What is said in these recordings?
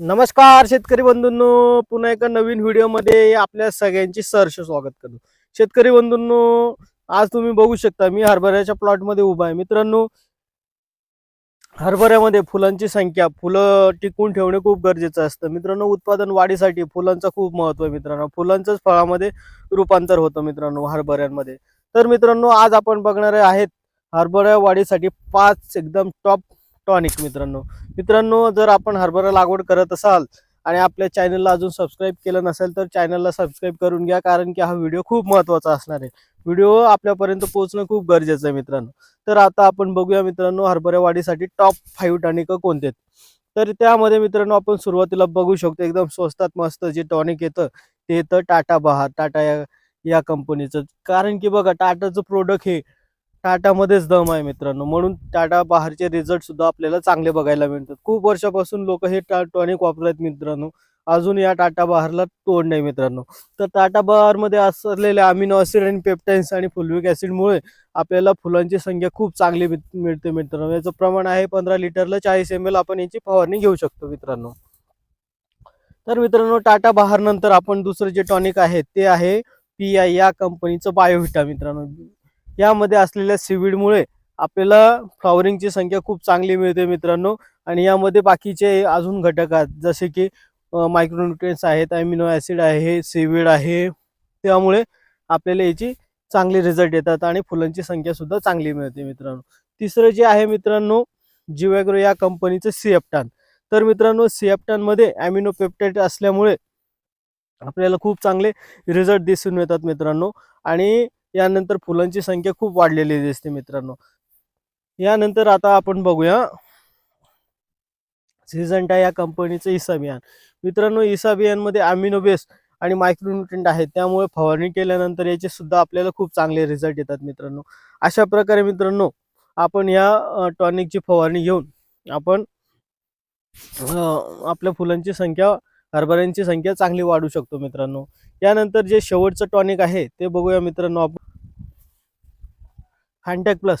नमस्कार शेतकरी बंधूंनो. पुन्हा एका नवीन व्हिडिओमध्ये आपल्या सगळ्यांची सहर्ष स्वागत करतो. शेतकरी बंधूंनो आज तुम्ही बघू शकता मी हरभऱ्याच्या प्लॉटमध्ये उभा आहे. मित्रांनो हरभऱ्यामध्ये फुलांची संख्या फुलं टिकून ठेवणे खूप गरजेचं असतं. मित्रांनो उत्पादन वाढीसाठी फुलांचं खूप महत्त्व आहे मित्रांनो. फुलांचंच फळामध्ये रूपांतर होतं मित्रांनो हरभऱ्यांमध्ये. तर मित्रांनो आज आपण बघणारे आहेत हरभऱ्या वाढीसाठी पाच एकदम टॉप टॉनिक मित्रांनो. मित्रांनो जर आपण हरभरा लागवड करत असाल आणि आपल्या चॅनलला अजून सबस्क्राईब केलं नसेल तर चॅनलला सबस्क्राईब करून घ्या कारण की हा व्हिडिओ खूप महत्त्वाचा असणार आहे. व्हिडिओ आपल्यापर्यंत पोहोचणं खूप गरजेचं आहे मित्रांनो. तर आता आपण बघूया मित्रांनो हरभऱ्या वाढीसाठी टॉप फाईव्ह टॉनिक कोणते तर त्यामध्ये मित्रांनो आपण सुरुवातीला बघू शकतो एकदम स्वस्तात मस्त जे टॉनिक येतं ते येतं टाटा बहार टाटा या या कंपनीचं कारण की बघा टाटाचं प्रोडक्ट हे टाटामध्येच दम आहे मित्रांनो. म्हणून टाटा बाहेरचे रिझल्ट सुद्धा आपल्याला चांगले बघायला मिळतात. खूप वर्षापासून लोक हे टा टॉनिक वापरत मित्रांनो. अजून या टाटा बहारला तोड नाही मित्रांनो. तर टाटा बहारमध्ये असलेल्या अमिनो ॲसिड आणि पेप्टाईन्स आणि फुलविक ॲसिडमुळे आपल्याला फुलांची संख्या खूप चांगली मिळते मित्रांनो. याचं प्रमाण आहे पंधरा लिटरला चाळीस एम एल आपण याची फवारणी घेऊ शकतो मित्रांनो. तर मित्रांनो टाटा बहार नंतर आपण दुसरं जे टॉनिक आहे ते आहे पी आय या कंपनीचं बायोव्हिटा मित्रांनो. यामध्ये असलेल्या सीविडमुळे आपल्याला फ्लॉवरिंगची संख्या खूप चांगली मिळते मित्रांनो. आणि यामध्ये बाकीचे अजून घटक आहेत जसे की मायक्रोन्युट्रियन्स आहेत अमिनो ॲसिड आहे सीवीड आहे. त्यामुळे आपल्याला याची चांगले रिझल्ट येतात आणि फुलांची संख्या सुद्धा चांगली मिळते मित्रांनो. तिसरं जे आहे मित्रांनो जिवॅग्रो या कंपनीचं सिएप्टान. तर मित्रांनो सिएप्टानमध्ये ॲमिनो पेप्टाईट असल्यामुळे आपल्याला खूप चांगले रिझल्ट दिसून येतात मित्रांनो. आणि यानंतर फुलांची संख्या खूप वाढलेली दिसते मित्रांनो. यानंतर आता आपण बघूया. सिझंटा या कंपनीचं इसाबियान मित्रांनो इसाबियानमध्ये अमिनो बेस आणि मायक्रोन्युट्रिएंट आहेत. त्यामुळे फवारणी केल्यानंतर याचे सुद्धा आपल्याला खूप चांगले रिझल्ट येतात मित्रांनो. अशा प्रकारे मित्रांनो आपण या टॉनिकची फवारणी घेऊन आपण आपल्या फुलांची संख्या हरभऱ्यांची संख्या चांगली वाढू शकतो मित्रांनो. यानंतर जे शेवटचं टॉनिक आहे ते बघूया मित्रांनो आपण. हँटॅक प्लस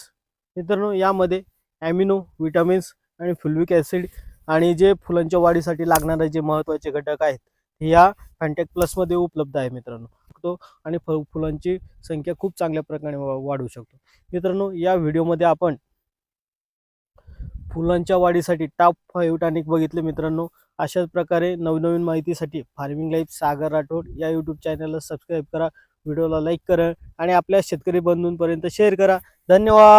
मित्रांनो यामध्ये ॲमिनो विटामिन्स आणि फुलविक ॲसिड आणि जे फुलांच्या वाढीसाठी लागणारे जे महत्त्वाचे घटक आहेत हे या फॅन्टॅक प्लसमध्ये उपलब्ध आहे मित्रांनो. तो आणि फ फुलांची संख्या खूप चांगल्या प्रकारे वा- वाढू शकतो. मित्रांनो या व्हिडिओमध्ये आपण फुलांच्या वाढीसाठी टॉप फाईव्ह टॉनिक बघितले मित्रांनो. अशाच प्रकारे नवनवीन माहितीसाठी फार्मिंग लाईफ सागर राठोड या यूट्यूब चॅनलला सबस्क्राईब करा. व्हिडिओला लाईक करा आणि आपल्या शेतकरी बंधूंपर्यंत शेअर करा. धन्यवाद!